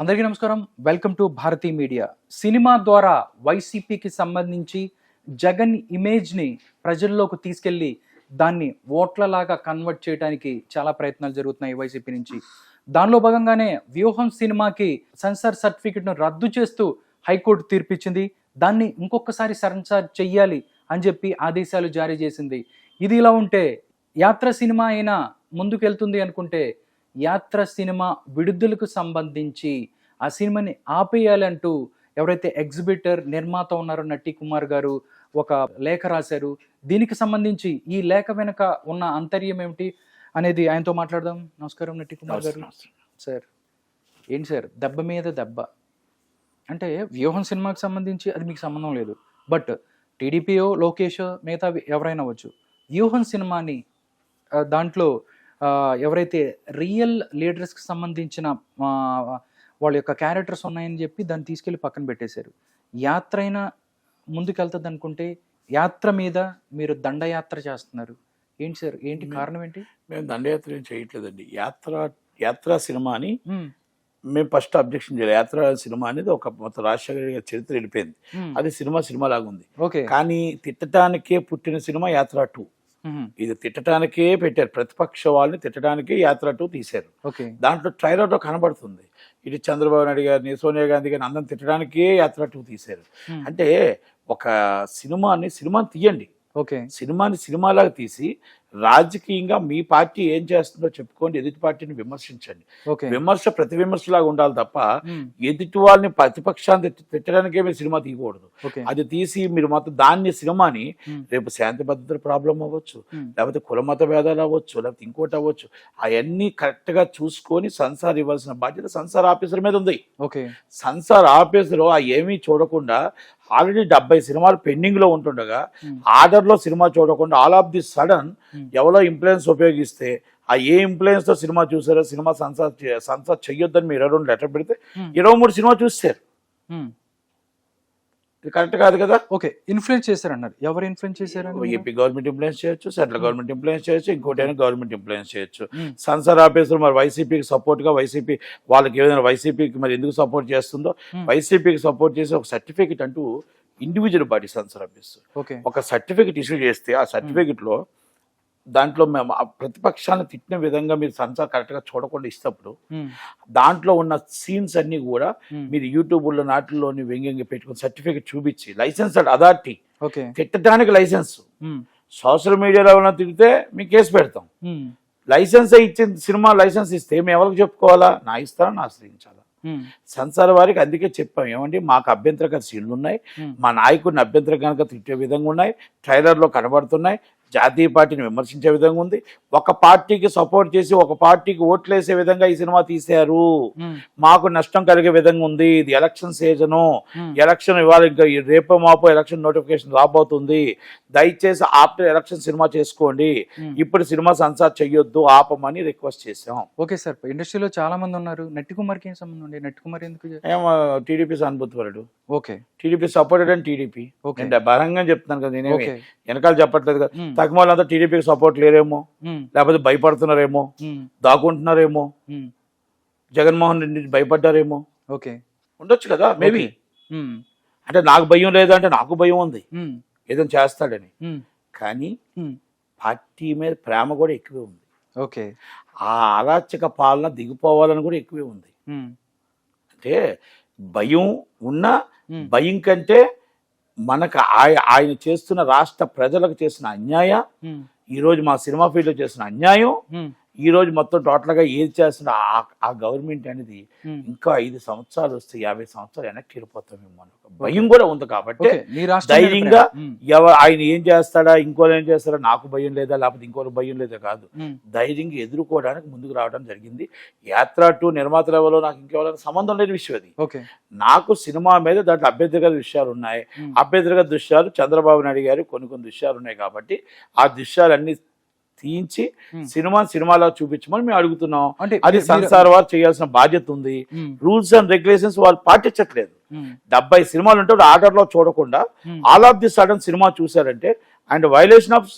అందరికీ నమస్కారం. Welcome to Bharathi Media. Cinema ద్వారా వైసీపీకి సంబంధించి జగన్ ఇమేజ్ని ప్రజల్లోకి తీసుకెళ్ళి దాన్ని ఓట్లలాగా కన్వర్ట్ చేయడానికి చాలా ప్రయత్నాలు జరుగుతున్నాయి వైసీపీ నుంచి. దానిలో భాగంగానే వ్యూహం సినిమాకి సెన్సార్ సర్టిఫికెట్ను రద్దు చేస్తూ హైకోర్టు తీర్పిచ్చింది. దాన్ని ఇంకొకసారి సెన్సార్ చెయ్యాలి అని చెప్పి ఆదేశాలు జారీ చేసింది. ఇది ఇలా ఉంటే యాత్ర సినిమా అయినా ముందుకెళ్తుంది అనుకుంటే యాత్ర సినిమా విడుదలకు సంబంధించి ఆ సినిమాని ఆపేయాలంటూ ఎవరైతే ఎగ్జిబిటర్ నిర్మాత ఉన్నారో నట్టి కుమార్ గారు ఒక లేఖ రాశారు. దీనికి సంబంధించి ఈ లేఖ వెనుక ఉన్న అంతర్యం ఏమిటి అనేది ఆయనతో మాట్లాడదాం. నమస్కారం నట్టి కుమార్ గారు. సార్ ఏంటి సార్? దెబ్బ మీద దెబ్బ. అంటే వ్యూహం సినిమాకి సంబంధించి అది మీకు సంబంధం లేదు. బట్ టీడీపీఓ లోకేష్ మిగతా ఎవరైనా అవ్వచ్చు. వ్యూహం సినిమాని దాంట్లో ఎవరైతే రియల్ లీడర్స్కి సంబంధించిన వాళ్ళ యొక్క క్యారెక్టర్స్ ఉన్నాయని చెప్పి దాన్ని తీసుకెళ్ళి పక్కన పెట్టేశారు. యాత్ర అయినా ముందుకెళ్తుంది అనుకుంటే యాత్ర మీద మీరు దండయాత్ర చేస్తున్నారు. ఏంటి సార్? ఏంటి కారణం ఏంటి? మేము దండయాత్ర ఏం చేయట్లేదండి. యాత్ర యాత్ర సినిమా అని మ్మ్. ఫస్ట్ అబ్జెక్షన్ చేయలేదు యాత్ర సినిమా అనేది ఒక మొత్తం రాజశేఖర గారి చరిత్ర వెళ్ళిపోయింది. అది సినిమా సినిమా లాగా ఉంది ఓకే. కానీ తిట్టడానికే పుట్టిన సినిమా యాత్ర టూ. ఇది తిట్టడానికే పెట్టారు. ప్రతిపక్ష వాళ్ళని తిట్టడానికే యాత్ర టూ తీశారు. ఓకే. దాంట్లో ట్రైలర్లో కనబడుతుంది. ఇటు చంద్రబాబు నాయుడు గారిని సోనియా గాంధీ గారిని అందరం తిట్టడానికే యాత్ర టూ తీశారు. అంటే ఒక సినిమాని సినిమాని తీయండి. ఓకే. సినిమాని సినిమాలాగా తీసి రాజకీయంగా మీ పార్టీ ఏం చేస్తుందో చెప్పుకోండి ఎదుటి పార్టీని విమర్శించండి విమర్శ ప్రతి విమర్శలాగా ఉండాలి తప్ప. ఎదుటి వాళ్ళని ప్రతిపక్షాన్ని తిట్ట- తిట్టడానికే మీరు సినిమా తీయకూడదు అది తీసి మీరు మొత్తం దాన్ని సినిమాని. రేపు శాంతి భద్రత ప్రాబ్లం అవ్వచ్చు. లేకపోతే కుల మత భేదాలు అవ్వచ్చు లేకపోతే ఇంకోటి అవ్వచ్చు అవన్నీ కరెక్ట్గా చూసుకొని సంసార్ ఇవ్వాల్సిన బాధ్యత సంసార్ ఆఫీసర్ మీద ఉంది ఓకే సంసార్ ఆఫీసర్ ఆ ఏమీ చూడకుండా ఆల్రెడీ డెబ్బై సినిమాలు పెండింగ్లో ఉంటుండగా. ఆర్డర్లో సినిమా చూడకుండా ఆల్ ఆఫ్ ది సడన్. ఎవరో ఇన్ఫ్లుయెన్స్ ఉపయోగిస్తే ఆ ఏ ఇన్ఫ్లుయెన్స్తో సినిమా చూసారో సినిమా సంసార్ చే- సంసార్ చెయ్యొద్దని మీరు ఇరవై రెండు లెటర్ పెడితే మ్మ్. ఇరవై మూడు సినిమా చూస్తారు. ఇది కరెక్ట్ కాదు కదా ఓకే ఇన్ఫ్లుయెన్స్ చేశారన్నారు ఎవరు ఇన్ఫ్లుయెన్స్ చేశారని ఏపీ గవర్నమెంట్ ఇన్ఫ్లుయెన్స్ చేయొచ్చు సెంట్రల్ గవర్నమెంట్ ఇన్ఫ్లుయెన్స్ చేయొచ్చు ఇంకోటి అయినా గవర్నమెంట్ ఇన్ఫ్లుయెన్స్ చేయొచ్చు మ్మ్. సంసార్ ఆఫీసర్ మరి వైసీపీకి సపోర్ట్గా వైసీపీ వాళ్ళకి ఏదైనా వైసీపీకి మరి ఎందుకు సపోర్ట్ చేస్తుందో. వైసీపీకి సపోర్ట్ చేసి ఒక సర్టిఫికెట్ అంటూ individual body censor officer okay ఒక సర్టిఫికెట్ ఇష్యూ చేస్తే ఆ సర్టిఫికెట్లో దాంట్లో మేము ఆ ప్రతిపక్షాన్ని తిట్టిన విధంగా మీరు సంసార్ కరెక్ట్గా చూడకుండా ఇస్తప్పుడు. దాంట్లో ఉన్న సీన్స్ అన్ని కూడా. మీరు యూట్యూబ్లో నాటిల్లోని వ్యంగ్యంగా పెట్టుకుని సర్టిఫికెట్ చూపించి లైసెన్స్ అథారిటీ ఓకే తిట్టడానికి లైసెన్స్. సోషల్ మీడియాలో ఉన్న తిడితే మీకు కేసు పెడతాం. లైసెన్స్ ఇచ్చిన సినిమా లైసెన్స్ ఇస్తే మేము ఎవరికి చెప్పుకోవాలా నా ఇస్తారని ఆశ్రయించాలా మ్మ్. సంసార వారికి అందుకే చెప్పాం ఏమండి మాకు అభ్యంతరక సీన్లు ఉన్నాయి. మా నాయకుడిని అభ్యంతరం కనుక తిట్టే విధంగా ఉన్నాయి ట్రైలర్లో కనబడుతున్నాయి జాతీయ పార్టీని విమర్శించే విధంగా ఉంది. ఒక పార్టీకి సపోర్ట్ చేసి ఒక పార్టీకి ఓట్లేసే విధంగా ఈ సినిమా తీశారు. మాకు నష్టం కలిగే విధంగా ఉంది. ఇది ఎలక్షన్ సీజను. ఎలక్షన్ ఇవాళ ఇంకా రేపో మాపో ఎలక్షన్ నోటిఫికేషన్ రాబోతుంది. దయచేసి ఆఫ్టర్ ఎలక్షన్ సినిమా చేసుకోండి. ఇప్పుడు సినిమా సంసార్ చెయ్యొద్దు ఆపమని రిక్వెస్ట్ చేసాం ఓకే సార్ ఇండస్ట్రీలో చాలా మంది ఉన్నారు. నెట్టి కుమార్కి ఏం సంబంధం అండి నెట్టి కుమార్ ఎందుకు TDP సానుభూతిపరుడు okay. TDP supported and TDP. Okay. నేను బలంగా చెప్తున్నాను కదా ఓకే. వెనకాల చెప్పట్లేదు కదా. తగ్గమాలంతా టీడీపీకి సపోర్ట్ లేరేమో. లేకపోతే భయపడుతున్నారేమో. దాక్కుంటున్నారేమో. జగన్మోహన్ రెడ్డి భయపడ్డారేమో ఓకే ఉండొచ్చు కదా మేబీ. అంటే నాకు భయం లేదంటే నాకు భయం ఉంది. ఏదైనా చేస్తాడని. కానీ. పార్టీ మీద ప్రేమ కూడా ఎక్కువే ఉంది ఓకే ఆ అరాచక పాలన దిగిపోవాలని కూడా ఎక్కువే ఉంది. అంటే భయం ఉన్నా. భయం కంటే మనకు ఆయ- ఆయన చేస్తున్న రాష్ట్ర ప్రజలకు చేసిన అన్యాయం మ్మ్. ఈ రోజు మా సినిమా ఫీల్డ్లో చేసిన అన్యాయం. ఈ రోజు మొత్తం టోటల్గా ఏది చేస్తున్న ఆ- గవర్నమెంట్ అనేది. ఇంకా ఐదు సంవత్సరాలు వస్తే యాభై సంవత్సరాలు వెనక్కి వెళ్ళిపోతామేమో అని భయం కూడా ఉంది కాబట్టి ధైర్యంగా ఆయన ఏం చేస్తాడా ఇంకోరు ఏం చేస్తాడా నాకు భయం లేదా లేకపోతే ఇంకోరు భయం లేదా కాదు. ధైర్యంగా ఎదుర్కోవడానికి ముందుకు రావడం జరిగింది. యాత్ర టు నిర్మాత లెవెల్లో నాకు ఇంకెవరైనా సంబంధం లేని విషయం అది. ఓకే. నాకు సినిమా మీద దాంట్లో అభ్యంతరగత విషయాలు ఉన్నాయి. మ్మ్. అభ్యంతరగత దృశ్యాలు చంద్రబాబు నాయుడు గారు కొన్ని కొన్ని దృశ్యాలు ఉన్నాయి కాబట్టి ఆ దృశ్యాలన్నీ తీయించి. సినిమా సినిమాలో చూపించమని మేము అడుగుతున్నాం అంటే అది సంసార్ వారు చేయాల్సిన బాధ్యత ఉంది. రూల్స్ అండ్ రెగ్యులేషన్స్ వాళ్ళు పాటించట్లేదు. డెబ్బై సినిమాలు ఉంటే ఆర్డర్లో చూడకుండా. All of the sudden cinema చూసారంటే and violation of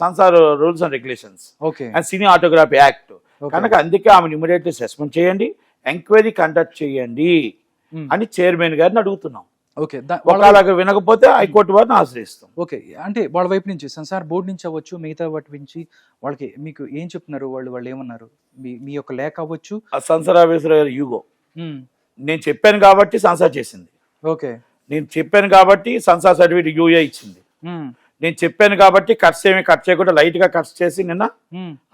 censor rules and regulations okay and cinematography act. కనుక అందుకే ఆమెను ఇమీడియట్లీ సస్పెండ్ చేయండి ఎంక్వైరీ కండక్ట్ చేయండి. అని చైర్మన్ గారిని అడుగుతున్నాం ఓకే ఒకవేళ వినకపోతే హైకోర్టు వారిని ఆశ్రయిస్తాం. ఓకే అంటే వాళ్ళ వైపు నుంచి సెన్సార్ బోర్డు నుంచి అవ్వచ్చు మిగతా వాటి నుంచి వాళ్ళకి మీకు ఏం చెప్తున్నారు వాళ్ళు వాళ్ళు ఏమన్నారు? మీ మీ యొక్క లేఖ అవ్వచ్చు. ఆ సంసర్ ఆఫీసర్ గారు యూగో. నేను చెప్పాను కాబట్టి సంసార్ చేసింది. ఓకే. నేను చెప్పాను కాబట్టి సంసార్ సర్టిఫికేట్ యూఏ ఇచ్చింది. నేను చెప్పాను కాబట్టి కట్స్ ఏమి కట్ చేయకుండా లైట్గా కట్స్ చేసి నిన్న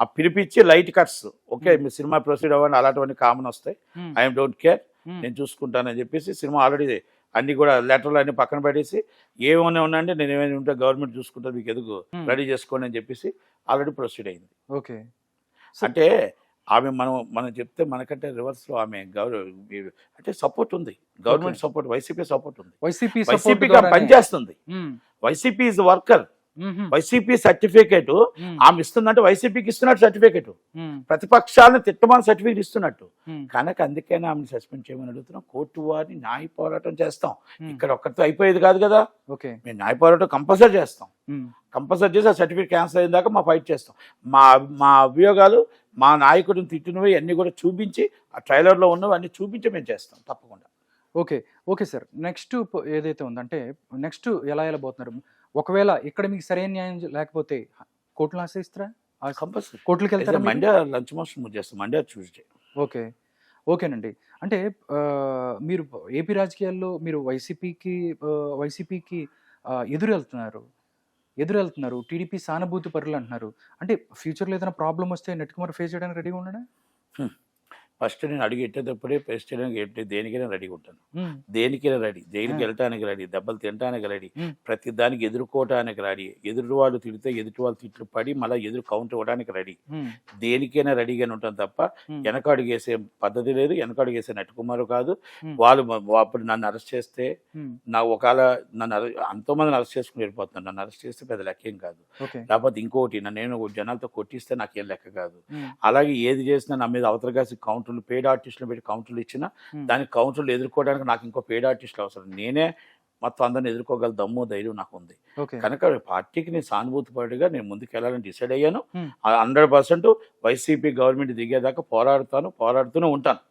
ఆ పిలిపించి లైట్ కట్స్ ఓకే మీ సినిమా ప్రొసీడ్ అవ్వండి అలాంటివన్నీ కామన్ వస్తాయి. I'm don't care. నేను చూసుకుంటానని చెప్పేసి సినిమా ఆల్రెడీ అన్ని కూడా లెటర్లు అన్ని పక్కన పెట్టేసి ఏమైనా ఉన్నాయంటే నేను ఏమైనా ఉంటే గవర్నమెంట్ చూసుకుంటాను మీకు ఎదుగు. రెడీ చేసుకోండి అని చెప్పేసి ఆల్రెడీ ప్రొసీడ్ అయింది. ఓకే. అంటే ఆమె మనం మనం చెప్తే మనకంటే రివర్స్లో ఆమె గౌరవ అంటే సపోర్ట్ ఉంది. గవర్నమెంట్ సపోర్ట్ వైసీపీ సపోర్ట్ ఉంది. వైసీపీ వైసీపీ పనిచేస్తుంది. YCP is worker. YCP certificate. ఆమె ఇస్తుందంటే వైసీపీకి ఇస్తున్నట్టు సర్టిఫికేట్. ప్రతిపక్షాలను తిట్టమని సర్టిఫికేట్ ఇస్తున్నట్టు. కనుక అందుకైనా ఆమెను సస్పెండ్ చేయమని అడుగుతున్నాం. కోర్టు వారిని న్యాయ పోరాటం చేస్తాం. ఇక్కడ ఒక్కరితో అయిపోయేది కాదు కదా. ఓకే. మేము న్యాయ పోరాటం కంపల్సరీ చేస్తాం. కంపల్సరీ చేసి ఆ సర్టిఫికేట్ క్యాన్సిల్ అయిన దాకా మా ఫైట్ చేస్తాం. మా మా అభియోగాలు మా నాయకుడిని తిట్టినవి అన్ని కూడా చూపించి ఆ ట్రైలర్లో ఉన్నవి అన్ని చూపించి మేము చేస్తాం. తప్పకుండా. ఓకే. Okay sir. నెక్స్ట్ ఏదైతే ఉందంటే నెక్స్ట్ ఎలా వెళ్ళబోతున్నారు? ఒకవేళ ఇక్కడ మీకు సరైన న్యాయం లేకపోతే కోర్టులు ఆశ్రయిస్తారా కంపల్సరీ. కోర్టులకు వెళ్తారా? మండే లంచ్ మోషన్ చేస్తాం. Monday Tuesday okay. ఓకేనండి. అంటే మీరు ఏపీ రాజకీయాల్లో మీరు వైసీపీకి వైసీపీకి ఎదురు వెళ్తున్నారు ఎదురు వెళ్తున్నారు టీడీపీ సానుభూతి పరులు అంటున్నారు. అంటే ఫ్యూచర్లో ఏదైనా ప్రాబ్లం వస్తే నెట్ కుమార్ ఫేస్ చేయడానికి రెడీగా ఉన్నాడా ఫస్ట్ నేను అడిగి ఎట్టేటప్పుడే పేస్ట్ చేయడానికి ఎట్టే దేనికైనా రెడీగా ఉంటాను. దేనికైనా రెడీ జైలుకి. వెళ్ళటానికి రెడీ దెబ్బలు తినడానికి రెడీ. ప్రతి దానికి ఎదుర్కోవటానికి రెడీ ఎదురు వాళ్ళు తిడితే ఎదుటి వాళ్ళు తిట్లు పడి మళ్ళీ ఎదురు కౌంటర్ ఇవ్వడానికి రెడీ. దేనికైనా రెడీగానే ఉంటాం తప్ప ఉమ్, వెనకాడు వేసే పద్ధతి లేదు వెనకాడు వేసే నటుకుమారు కాదు. వాళ్ళు అప్పుడు నన్ను అరెస్ట్ చేస్తే నా ఒకవేళ నన్ను అరె- ఎంతో మందిని అరెస్ట్ చేసుకుని వెళ్ళిపోతున్నాను. నన్ను అరెస్ట్ చేస్తే పెద్ద లెక్కేం కాదు. ఓకే. లేకపోతే ఇంకోటి నన్ను నేను జనాలతో కొట్టిస్తే నాకేం లెక్క కాదు. అలాగే ఏది చేసినా నా మీద అవతల కాసి కౌంటర్లు పేడ్ ఆర్టిస్టులు పెట్టి కౌంటర్లు ఇచ్చినా దానికి కౌంటర్లు ఎదుర్కోవడానికి నాకు ఇంకో పేడ్ ఆర్టిస్టులు అవసరం. నేనే మొత్తం అందరిని ఎదుర్కోగల దమ్ము ధైర్యం నాకు ఉంది. కనుక పార్టీకి నేను సానుభూతి పడిగా నేను ముందుకు వెళ్ళాలని డిసైడ్ అయ్యాను. హండ్రెడ్ పర్సెంట్ వైసీపీ గవర్నమెంట్ దిగేదాకా పోరాడుతాను పోరాడుతూనే ఉంటాను.